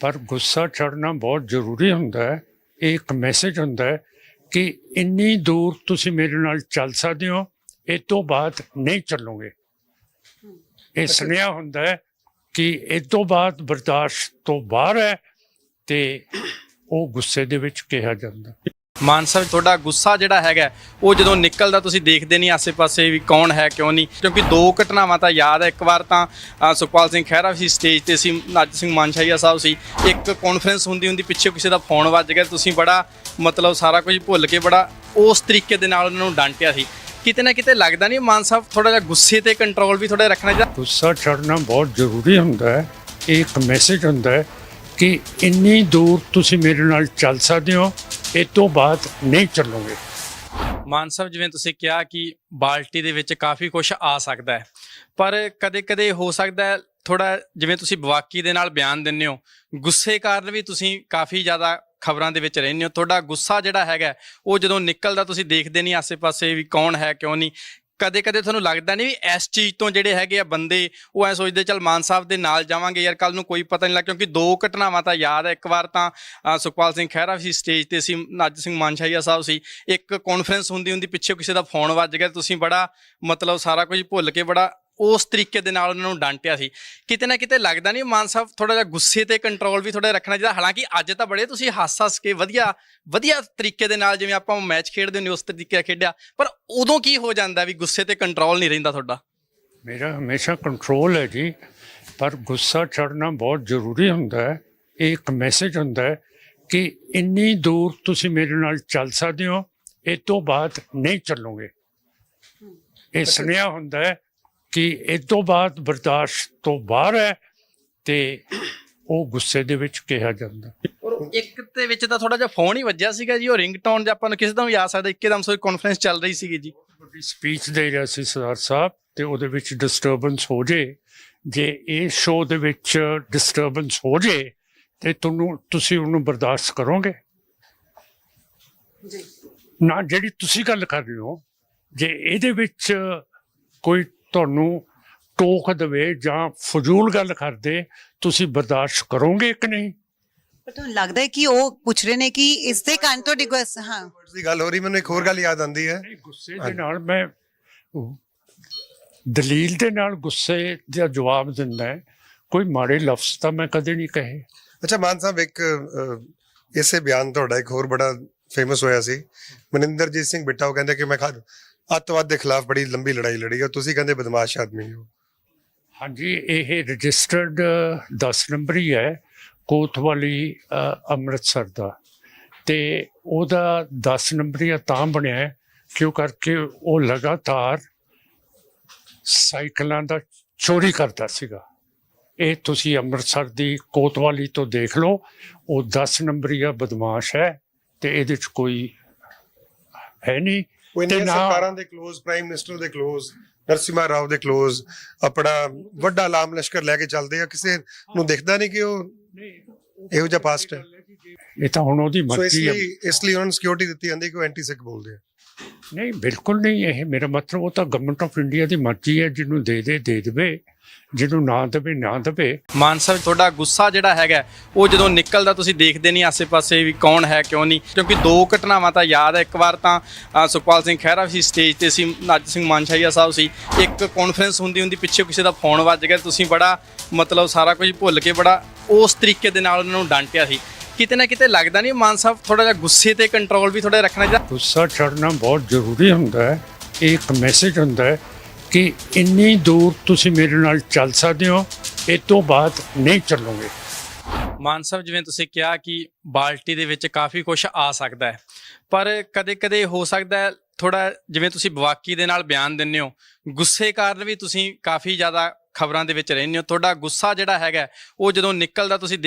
ਪਰ ਗੁੱਸਾ ਚੜਨਾ ਬਹੁਤ ਜ਼ਰੂਰੀ ਹੁੰਦਾ ਹੈ। ਇਹ ਇੱਕ ਮੈਸੇਜ ਹੁੰਦਾ ਹੈ ਕਿ ਇੰਨੀ ਦੂਰ ਤੁਸੀਂ ਮੇਰੇ ਨਾਲ ਚੱਲ ਸਕਦੇ ਹੋ ਇਹ ਤੋਂ ਬਾਅਦ ਨਹੀਂ ਚੱਲੋਗੇ। ਇਹ ਸੁਨੇਹਾ ਹੁੰਦਾ ਹੈ ਕਿ ਇਹ ਤੋਂ ਬਾਅਦ ਬਰਦਾਸ਼ਤ ਤੋਂ ਬਾਹਰ ਹੈ ਤੇ ਉਹ ਗੁੱਸੇ ਦੇ ਵਿੱਚ ਕਿਹਾ ਜਾਂਦਾ। ਮਾਨ ਸਾਹਿਬ, ਤੁਹਾਡਾ ਗੁੱਸਾ ਜਿਹੜਾ ਹੈਗਾ, ਉਹ ਜਦੋਂ ਨਿਕਲਦਾ ਤੁਸੀਂ ਦੇਖਦੇ ਨਹੀਂ ਆਸੇ-ਪਾਸੇ ਵੀ ਕੌਣ ਹੈ, ਕਿਉਂ ਨਹੀਂ? ਕਿਉਂਕਿ ਦੋ ਘਟਨਾਵਾਂ ਤਾਂ ਯਾਦ ਹੈ, ਇੱਕ ਵਾਰ ਤਾਂ ਸੁਖਪਾਲ ਸਿੰਘ ਖਹਿਰਾ ਸੀ ਸਟੇਜ ਤੇ ਸੀ, ਨੱਜ ਸਿੰਘ ਮਾਨਸ਼ਾਹੀਆ ਸਾਹਿਬ ਸੀ। ਇੱਕ ਕਾਨਫਰੰਸ ਹੁੰਦੀ ਹੁੰਦੀ ਪਿੱਛੇ ਕਿਸੇ ਦਾ ਫੋਨ ਵੱਜ ਗਿਆ, ਤੁਸੀਂ ਬੜਾ ਮਤਲਬ ਸਾਰਾ ਕੁਝ ਭੁੱਲ ਕੇ ਬੜਾ ਉਸ ਤਰੀਕੇ ਦੇ ਨਾਲ ਉਹਨਾਂ ਨੂੰ ਡਾਂਟਿਆ ਸੀ। ਕਿਤੇ ਨਾ ਕਿਤੇ ਲੱਗਦਾ ਨਹੀਂ ਮਾਨ ਸਾਹਿਬ ਥੋੜਾ ਜਿਹਾ ਗੁੱਸੇ ਤੇ ਕੰਟਰੋਲ ਵੀ ਥੋੜਾ ਰੱਖਣਾ ਚਾਹੀਦਾ? ਗੁੱਸਾ ਚੜਨਾ ਬਹੁਤ ਜ਼ਰੂਰੀ ਹੁੰਦਾ ਹੈ। ਇਹ ਇੱਕ ਮੈਸੇਜ ਹੁੰਦਾ ਹੈ ਕਿ ਇੰਨੀ ਦੂਰ ਤੁਸੀਂ ਮੇਰੇ ਨਾਲ ਚੱਲ ਸਕਦੇ ਹੋ ਇਹ ਤੋਂ ਬਾਅਦ ਨਹੀਂ ਚੱਲੋਗੇ। ਮਾਨ ਸਾਹਿਬ, ਜਿਵੇਂ ਤੁਸੀਂ ਕਿਹਾ ਕਿ ਬਾਲਟੀ ਦੇ ਵਿੱਚ ਕਾਫੀ ਕੁਝ ਆ ਸਕਦਾ ਹੈ, ਪਰ ਕਦੇ-ਕਦੇ ਹੋ ਸਕਦਾ ਹੈ ਥੋੜਾ ਜਿਵੇਂ ਤੁਸੀਂ ਬਵਾਕੀ ਦੇ ਨਾਲ ਬਿਆਨ ਦਿੰਦੇ ਹੋ, ਗੁੱਸੇ ਕਾਰਨ ਵੀ ਤੁਸੀਂ ਕਾਫੀ ਜ਼ਿਆਦਾ ਖਬਰਾਂ ਦੇ ਵਿੱਚ ਰਹਿੰਦੇ ਹੋ। ਤੁਹਾਡਾ ਗੁੱਸਾ ਜਿਹੜਾ ਹੈਗਾ, ਉਹ ਜਦੋਂ ਨਿਕਲਦਾ ਤੁਸੀਂ ਦੇਖਦੇ ਨਹੀਂ ਆਸੇ-ਪਾਸੇ ਵੀ ਕੌਣ ਹੈ, ਕਿਉਂ ਨਹੀਂ। ਕਦੇ-ਕਦੇ ਤੁਹਾਨੂੰ ਲੱਗਦਾ ਨਹੀਂ ਵੀ ਇਸ ਚੀਜ਼ ਤੋਂ ਜਿਹੜੇ ਹੈਗੇ ਆ ਬੰਦੇ, ਉਹ ਐ ਸੋਚਦੇ, ਚੱਲ ਮਾਨ ਸਾਹਿਬ ਦੇ ਨਾਲ ਜਾਵਾਂਗੇ, ਯਾਰ ਕੱਲ ਨੂੰ ਕੋਈ ਪਤਾ ਨਹੀਂ ਲੱਗ, ਕਿਉਂਕਿ ਦੋ ਘਟਨਾਵਾਂ ਤਾਂ ਯਾਦ ਹੈ ਇੱਕ ਵਾਰ ਤਾਂ ਸੁਖਪਾਲ ਸਿੰਘ ਖਹਿਰਾ ਸੀ ਸਟੇਜ ਤੇ ਸੀ ਨੱਜ ਸਿੰਘ ਮਾਨਸ਼ਾਹੀਆ ਸਾਹਿਬ ਸੀ। ਇੱਕ ਕਾਨਫਰੰਸ ਹੁੰਦੀ ਹੁੰਦੀ ਪਿੱਛੇ ਕਿਸੇ ਦਾ ਫੋਨ ਵੱਜ ਗਿਆ, ਤੁਸੀਂ ਬੜਾ ਮਤਲਬ ਸਾਰਾ ਕੁਝ ਭੁੱਲ ਕੇ ਬੜਾ ਉਸ ਤਰੀਕੇ ਦੇ ਨਾਲ ਉਹਨਾਂ ਨੂੰ ਡਾਂਟਿਆ ਸੀ। ਕਿਤੇ ਨਾ ਕਿਤੇ ਲੱਗਦਾ ਨਹੀਂ ਮਾਨ ਸਾਹਿਬ ਥੋੜਾ ਜਿਹਾ ਗੁੱਸੇ ਤੇ ਕੰਟਰੋਲ ਵੀ ਥੋੜਾ ਰੱਖਣਾ ਚਾਹੀਦਾ। ਹਾਲਾਂਕਿ ਅੱਜ ਤਾਂ ਬੜੇ ਤੁਸੀਂ ਹੱਸ ਹੱਸ ਕੇ ਵਧੀਆ ਵਧੀਆ ਤਰੀਕੇ ਦੇ ਨਾਲ ਜਿਵੇਂ ਆਪਾਂ ਮੈਚ ਖੇਡਦੇ ਹੁੰਦੇ ਉਸ ਤਰੀਕੇ ਨਾਲ ਖੇਡਿਆ। ਪਰ ਉਦੋਂ ਕੀ ਹੋ ਜਾਂਦਾ ਵੀ ਗੁੱਸੇ ਤੇ ਕੰਟਰੋਲ ਨਹੀਂ ਰਹਿੰਦਾ ਤੁਹਾਡਾ? ਮੇਰਾ ਹਮੇਸ਼ਾ ਕੰਟਰੋਲ ਹੈ ਜੀ ਪਰ ਗੁੱਸਾ ਚੜਨਾ ਬਹੁਤ ਜ਼ਰੂਰੀ ਹੁੰਦਾ ਹੈ। ਇਹ ਇੱਕ ਮੈਸੇਜ ਹੁੰਦਾ ਹੈ ਕਿ ਇੰਨੀ ਦੂਰ ਤੁਸੀਂ ਮੇਰੇ ਨਾਲ ਚੱਲ ਸਕਦੇ ਹੋ ਇਹ ਤੋਂ ਬਾਅਦ ਨਹੀਂ ਚੱਲੋਗੇ। ਇਹ ਸੁਨੇਹਾ ਹੁੰਦਾ ਹੈ ਕਿ ਇਹ ਤੋਂ ਬਾਅਦ ਬਰਦਾਸ਼ਤ ਤੋਂ ਬਾਹਰ ਹੈ ਤੇ ਉਹ ਗੁੱਸੇ ਦੇ ਵਿੱਚ ਕਿਹਾ ਜਾਂਦਾ ਔਰ ਇੱਕ ਦੇ ਵਿੱਚ ਤਾਂ ਥੋੜਾ ਜਿਹਾ ਫੋਨ ਹੀ ਵੱਜਿਆ ਸੀਗਾ ਜੀ ਉਹ ਰਿੰਗਟੋਨ ਜੇ ਆਪਾਂ ਨੂੰ ਕਿਸੇ ਤੋਂ ਵੀ ਆ ਸਕਦਾ ਇੱਕਦਮ ਸੋ ਕਾਨਫਰੰਸ ਚੱਲ ਰਹੀ ਸੀਗੀ ਜੀ। ਵੱਡੀ ਸਪੀਚ ਦੇ ਰਿਹਾ ਸੀ ਸਰਦਾਰ ਸਾਹਿਬ ਤੇ ਉਹਦੇ ਵਿੱਚ ਡਿਸਟਰਬੈਂਸ ਹੋ ਜੇ ਜੇ ਇਹ ਸ਼ੋਅ ਦੇ ਵਿੱਚ ਡਿਸਟਰਬੈਂਸ ਹੋ ਜੇ ਤੇ ਤੁਹਾਨੂੰ ਤੁਸੀਂ ਉਹਨੂੰ ਬਰਦਾਸ਼ਤ ਕਰੋਗੇ? ਜੀ। ਨਾ ਜਿਹੜੀ ਤੁਸੀਂ ਗੱਲ ਕਰ ਰਹੇ ਹੋ ਜੇ ਇਹਦੇ ਵਿੱਚ ਕੋਈ ਤੁਹਾਨੂੰ ਟੋਕ ਦੇਵੇ ਜਾਂ ਫਜ਼ੂਲ ਗੱਲ ਕਰਦੇ ਤੁਸੀਂ ਬਰਦਾਸ਼ਤ ਕਰੋਗੇ ਕਿ ਨਹੀਂ? ਪਰ ਤੁਹਾਨੂੰ ਲੱਗਦਾ ਹੈ ਕਿ ਉਹ ਪੁੱਛ ਰਹੇ ਨੇ ਕਿ ਇਸ ਦੇ ਕਾਰਨ ਤੁਹਾਡੀ ਗੁੱਸ ਹਾਂ। ਦੀ ਗੱਲ ਹੋ ਰਹੀ ਮੈਨੂੰ ਇੱਕ ਹੋਰ ਗੱਲ ਯਾਦ ਆਉਂਦੀ ਹੈ। ਗੁੱਸੇ ਦੇ ਨਾਲ ਮੈਂ ਦਲੀਲ ਦੇ ਨਾਲ ਗੁੱਸੇ ਦਾ ਜਵਾਬ ਦਿੰਦਾ ਕੋਈ ਮਾੜੇ ਲਫ਼ਜ਼ ਤਾਂ ਮੈਂ ਕਦੇ ਨਹੀਂ ਕਹੇ। ਅੱਛਾ ਮਾਨ ਸਾਹਿਬ ਇੱਕ ਇਸੇ ਬਿਆਨ ਤੁਹਾਡਾ ਇੱਕ ਹੋਰ ਬੜਾ ਫੇਮਸ ਹੋਇਆ ਸੀ। ਮਨਿੰਦਰਜੀਤ ਸਿੰਘ ਬਿੱਟਾ ਉਹ ਕਹਿੰਦੇ ਕਿ ਮੈਂ ਖਾ ਅੱਤਵਾਦ ਦੇ ਖਿਲਾਫ ਬੜੀ ਲੰਬੀ ਲੜਾਈ ਲੜੀ ਔਰ ਤੁਸੀਂ ਕਹਿੰਦੇ ਬਦਮਾਸ਼ ਆਦਮੀ ਹੋ। ਹਾਂਜੀ, ਇਹ ਰਜਿਸਟਰਡ 10 ਨੰਬਰੀ ਹੈ, ਕੋਤਵਾਲੀ ਅੰਮ੍ਰਿਤਸਰ ਦਾ। ਤੇ ਉਹਦਾ 10 ਨੰਬਰੀ ਤਾਂ ਬਣਿਆ ਕਿਉਂ ਕਰਕੇ ਉਹ ਲਗਾਤਾਰ ਸਾਈਕਲਾਂ ਦਾ ਚੋਰੀ ਕਰਦਾ ਸੀਗਾ। ਇਹ ਤੁਸੀਂ ਅੰਮ੍ਰਿਤਸਰ ਦੀ ਕੋਤਵਾਲੀ ਤੋਂ ਦੇਖ ਲਓ, ਉਹ 10 ਨੰਬਰੀਆ ਬਦਮਾਸ਼ ਹੈ, ਤੇ ਇਹਦੇ ਚ ਕੋਈ ਹੈ ਨਹੀਂ। ਉਹ ਇੰਨੀਆਂ ਸਰਕਾਰਾਂ ਦੇ ক্লোਜ਼ ਪ੍ਰਾਈਮ ਮਿਨਿਸਟਰ ਦੇ ক্লোਜ਼ ਨਰਸਿਮਾ ਰਾਓ ਦੇ ক্লোਜ਼ ਆਪਣਾ ਵੱਡਾ ਲਾਮ ਲਸ਼ਕਰ ਲੈ ਕੇ ਚੱਲਦੇ ਆ ਕਿਸੇ ਨੂੰ ਦਿਖਦਾ ਨਹੀਂ ਕਿ ਉਹ ਇਹੋ ਜਿਹਾ ਪਾਸਟ ਹੈ। ਇਹ ਤਾਂ ਹੁਣ ਉਹਦੀ ਮਰਜ਼ੀ ਹੈ। ਇਸ ਲਈ ਉਹਨਾਂ ਨੂੰ ਸਿਕਿਉਰਿਟੀ ਦਿੱਤੀ ਜਾਂਦੀ ਕਿ ਉਹ ਐਂਟੀ ਸਿੱਖ ਬੋਲਦੇ ਆ। ਨਹੀਂ, ਬਿਲਕੁਲ ਨਹੀਂ, ਇਹ ਮੇਰਾ ਮਤਲਬ ਉਹ ਤਾਂ ਗਵਰਨਮੈਂਟ ਆਫ ਇੰਡੀਆ ਦੀ ਮਰਜ਼ੀ ਹੈ, ਜਿਹਨੂੰ ਦੇ ਦੇ ਦੇ ਦੇਵੇ, ਜਿਹਨੂੰ ਨਾ ਦੇਵੇ ਨਾ ਦੇਵੇ। ਮਾਨ ਸਾਹਿਬ ਤੁਹਾਡਾ ਗੁੱਸਾ ਜਿਹੜਾ ਹੈਗਾ, ਉਹ ਜਦੋਂ ਨਿਕਲਦਾ ਤੁਸੀਂ ਦੇਖਦੇ ਨਹੀਂ ਆਸੇ-ਪਾਸੇ ਵੀ ਕੌਣ ਹੈ, ਕਿਉਂ ਨਹੀਂ? ਕਿਉਂਕਿ ਦੋ ਘਟਨਾਵਾਂ ਤਾਂ ਯਾਦ ਹੈ, ਇੱਕ ਵਾਰ ਤਾਂ ਸੁਖਪਾਲ ਸਿੰਘ ਖਹਿਰਾ ਸੀ ਸਟੇਜ ਤੇ ਸੀ ਨੱਜ ਸਿੰਘ ਮਾਨਸ਼ਾਹੀਆ ਸਾਹਿਬ ਸੀ। ਇੱਕ ਕਾਨਫਰੰਸ ਹੁੰਦੀ ਹੁੰਦੀ ਪਿੱਛੇ ਕਿਸੇ ਦਾ ਫੋਨ ਵੱਜ ਗਿਆ, ਤੁਸੀਂ ਬੜਾ ਮਤਲਬ ਸਾਰਾ ਕੁਝ ਭੁੱਲ ਕੇ ਬੜਾ ਉਸ ਤਰੀਕੇ ਦੇ ਨਾਲ ਉਹਨਾਂ ਨੂੰ ਡਾਂਟਿਆ ਸੀ। ਕਿਤੇ ਨਾ ਕਿਤੇ ਲੱਗਦਾ ਨਹੀਂ ਮਾਨ ਸਾਹਿਬ ਥੋੜਾ ਜਿਹਾ ਗੁੱਸੇ ਤੇ ਕੰਟਰੋਲ ਵੀ ਥੋੜਾ ਰੱਖਣਾ ਚਾਹੀਦਾ ਗੁੱਸਾ ਚੜਨਾ ਬਹੁਤ ਜ਼ਰੂਰੀ ਹੁੰਦਾ ਹੈ। ਇਹ ਇੱਕ ਮੈਸੇਜ ਹੁੰਦਾ ਹੈ ਕਿ ਇੰਨੀ ਦੂਰ ਤੁਸੀਂ ਮੇਰੇ ਨਾਲ ਚੱਲ ਸਕਦੇ ਹੋ ਇਹ ਤੋਂ ਬਾਅਦ ਨਹੀਂ ਚੱਲੋਗੇ। ਮਾਨ ਸਾਹਿਬ ਜਿਵੇਂ ਤੁਸੀਂ ਕਿਹਾ ਕਿ ਬਾਲਟੀ ਦੇ ਵਿੱਚ ਕਾਫੀ ਕੁਝ ਆ ਸਕਦਾ ਹੈ ਪਰ ਕਦੇ-ਕਦੇ ਹੋ ਸਕਦਾ ਹੈ ਥੋੜਾ ਜਿਵੇਂ ਤੁਸੀਂ ਬਵਾਕੀ ਦੇ ਨਾਲ ਬਿਆਨ ਦਿੰਦੇ ਹੋ ਗੁੱਸੇ ਕਾਰਨ ਵੀ ਤੁਸੀਂ ਕਾਫੀ ਜ਼ਿਆਦਾ ਖਬਰਾਂ ਦੇ ਵਿੱਚ ਰਹਿੰਦੇ ਹੋ। ਤੁਹਾਡਾ ਗੁੱਸਾ ਜਿਹੜਾ ਹੈਗਾ ਉਹ ਜਦੋਂ ਨਿਕਲਦਾ ਤੁਸੀਂ